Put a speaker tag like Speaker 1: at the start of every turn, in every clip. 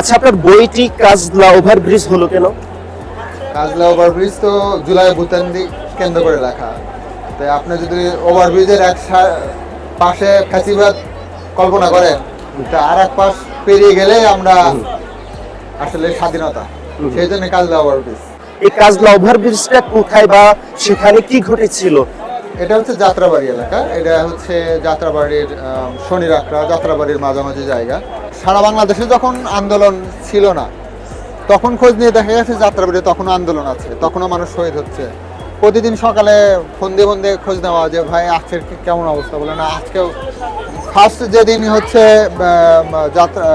Speaker 1: আচ্ছা আপনার বইটি কাজলা ওভারব্রিজ হলো কেন?
Speaker 2: কাজলা ওভারব্রিজ তো জুলাই ভূতান্দি কেন্দ্র করে লেখা। তাই আপনি যদি ওভারব্রিজের এক পাশে ফ্যাসিবাদ কল্পনা করেন তা আর এক পাশ পেরিয়ে গেলে আমরা আসলে স্বাধীনতা। সেই জন্য কাজলা ওভারব্রিজ।
Speaker 1: এই কাজলা ওভারব্রিজটা কোথায় বা সেখানে কি ঘটেছিল?
Speaker 2: এটা হচ্ছে যাত্রাবাড়ি এলাকা। এটা হচ্ছে যাত্রাবাড়ির আহ, শনির আখড়া যাত্রাবাড়ির মাঝামাঝি জায়গা। সারা বাংলাদেশে যখন আন্দোলন ছিল না তখন খোঁজ নিয়ে দেখা গেছে যাত্রাবাড়ি তখনও আন্দোলন আছে তখনও মানুষ শহীদ হচ্ছে। প্রতিদিন সকালে ফন্দে দিয়ে ফোন দিয়ে খোঁজ নেওয়া যে ভাই আজকের কেমন অবস্থা? বলে না আজকেও ফার্স্ট যেদিন হচ্ছে যাত্রা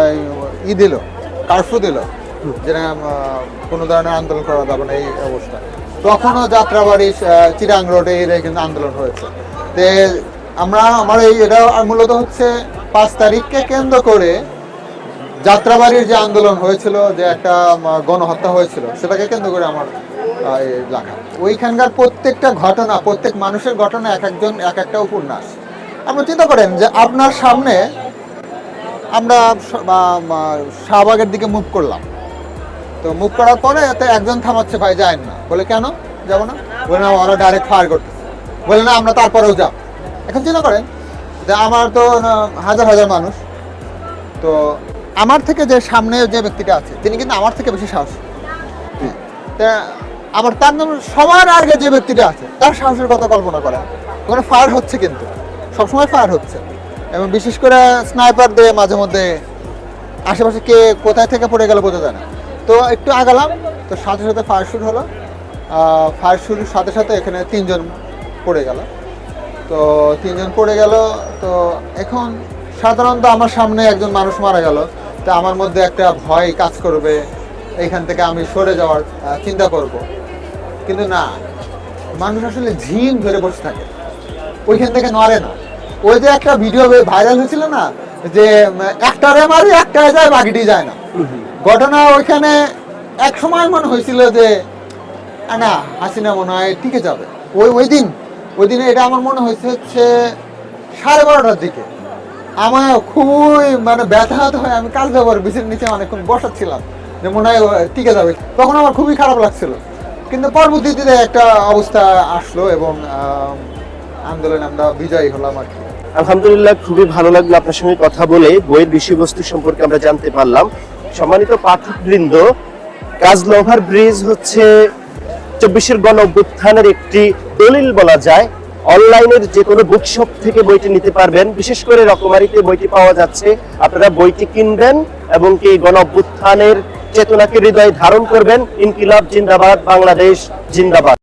Speaker 2: ই দিল কারফিউ দিল যেটা কোনো ধরনের আন্দোলন করা যাবে না এই অবস্থা। তখনও যাত্রাবাড়ি চিরাং রোডে এই কিন্তু আন্দোলন হয়েছে। তে আমরা, আমার এই এটা মূলত হচ্ছে পাঁচ তারিখকে কেন্দ্র করে যাত্রাবাড়ির যে আন্দোলন হয়েছিল, যে একটা গণহত্যা হয়েছিল, সেটাকে কেন্দ্র করে আমার লেখা। ওইখানকার প্রত্যেকটা ঘটনা, প্রত্যেক মানুষের ঘটনা এক একজন, এক একটা উপন্যাস। আপনি চিন্তা করেন যে আপনার সামনে আমরা শাহবাগের দিকে মুভ করলাম। তো মুখ করার পরে এতে একজন থামাচ্ছে ভাই যায় না। বলে কেন? যাব না? বলে না ওরা ডাইরেক্ট ফায়ার করতেছে। বলে না আমরা তারপরেও যাব। এখন চিন্তা করেন যে আমার তো হাজার হাজার মানুষ। তো আমার থেকে যে সামনে যে ব্যক্তিটা আছে তিনি কিন্তু আমার থেকে বেশি সাহস। তা আমার তার নাম সবার আগে যে ব্যক্তিটা আছে তার সাহসের কথা কল্পনা করা ওখানে ফায়ার হচ্ছে কিন্তু। সবসময় ফায়ার হচ্ছে। এবং বিশেষ করে স্নাইপার দিয়ে মাঝে মধ্যে আশেপাশে কে কোথায় থেকে পড়ে গেল বোঝা যায় না। তো একটু আগালাম, তো সাথে সাথে ফায়ার শুরু হলো। ফায়ার শুরুর সাথে সাথে এখানে তিনজন পড়ে গেল। তো তিনজন পড়ে গেল, তো এখন সাধারণত আমার সামনে একজন মানুষ মারা গেল। তা আমার মধ্যে একটা ভয় কাজ করবে, এইখান থেকে আমি সরে যাওয়ার চিন্তা করব। কিন্তু না, মানুষ আসলে ঝিম ধরে বসে থাকে। ওইখান থেকে নড়ে না। ওই যে একটা ভিডিও ভাইরাল হয়েছিল না, যে একটারে মারি, একটারে যায়, বাকিটি যায় না। ঘটনা ওইখানে এক সময় মনে হয়েছিল যে না, হাসিনা মনে হয় টিকে যাবে। ওই ওই দিন, ওই দিনে এটা আমার মনে হয়েছে হচ্ছে সাড়ে বারোটার দিকে। আমার খুবই মানে ব্যথা হতে হয় আমি কাজ যাবার বিছের নিচে অনেকক্ষণ বসাচ্ছিলাম, যে মনে হয় টিকে যাবে। তখন আমার খুবই খারাপ লাগছিল। কিন্তু পরবর্তীতে একটা অবস্থা আসলো এবং আন্দোলনে আমরা বিজয়ী হলাম আর কি।
Speaker 1: আলহামদুলিল্লাহ, খুবই ভালো লাগল আপনার সঙ্গে কথা বলে। বইয়ের বিষয়বস্তু সম্পর্কে আমরা জানতে পারলাম। সম্মানিত পাঠকবৃন্দ কাজলা ওভার ব্রিজ হচ্ছে চব্বিশের গণ অভ্যুত্থানের একটি দলিল বলা যায়। অনলাইনের যে কোনো বুকশপ থেকে বইটি নিতে পারবেন। বিশেষ করে রকমারিতে বইটি পাওয়া যাচ্ছে। আপনারা বইটি কিনবেন এবং কি গণ অভ্যুত্থানের চেতনাকে হৃদয়ে ধারণ করবেন। ইনকিলাব জিন্দাবাদ, বাংলাদেশ জিন্দাবাদ।